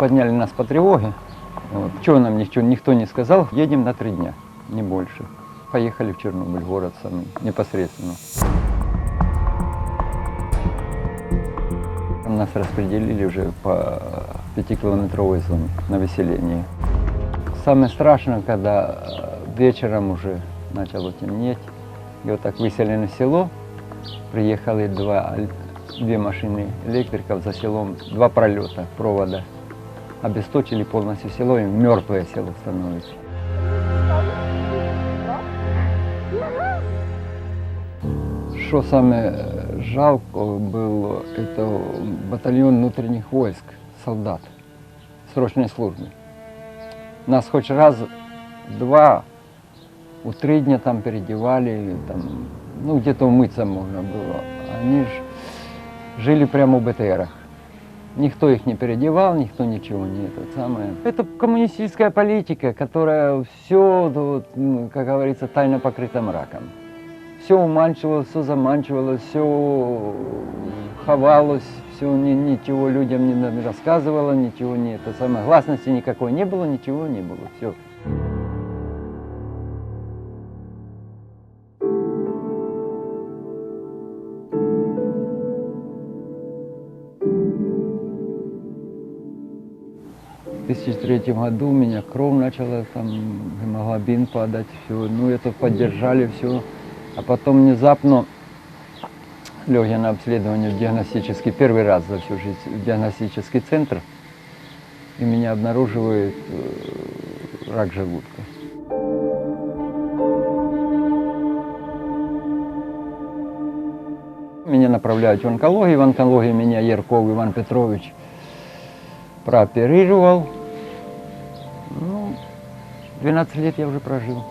подняли нас по тревоге. Вот. Чего нам ничего, никто не сказал, едем на три дня, не больше. Поехали в Чернобыль, город самый непосредственно. Нас распределили уже по пятикилометровой зоне на выселение. Самое страшное, когда э, вечером уже начало темнеть, и вот так выселено село, приехали два, две машины электриков за селом, два пролета провода. Обесточили полностью село, и мертвое село становится. Что самое жалко было, это батальон внутренних войск, солдат, срочной службы. Нас хоть раз, два, у три дня там переодевали, там, ну где-то умыться можно было. Они ж жили прямо в БТРах. Никто их не переодевал, никто ничего не это самое. Это коммунистическая политика, которая все, как говорится, тайно покрыта мраком. Все уманчивалось, все заманчивалось, все ховалось, все ни- ничего людям не рассказывало, ничего не это самое. Гласности никакой не было, ничего не было. Все. 2003 году у меня кровь начала, там гемоглобин падать, все, ну это поддержали все. А потом внезапно лег я на обследование в диагностический, первый раз за всю жизнь, в диагностический центр, и меня обнаруживает э, рак желудка. Меня направляют в онкологию, в онкологии меня Ярков Иван Петрович прооперировал. Ну, 12 лет я уже прожил.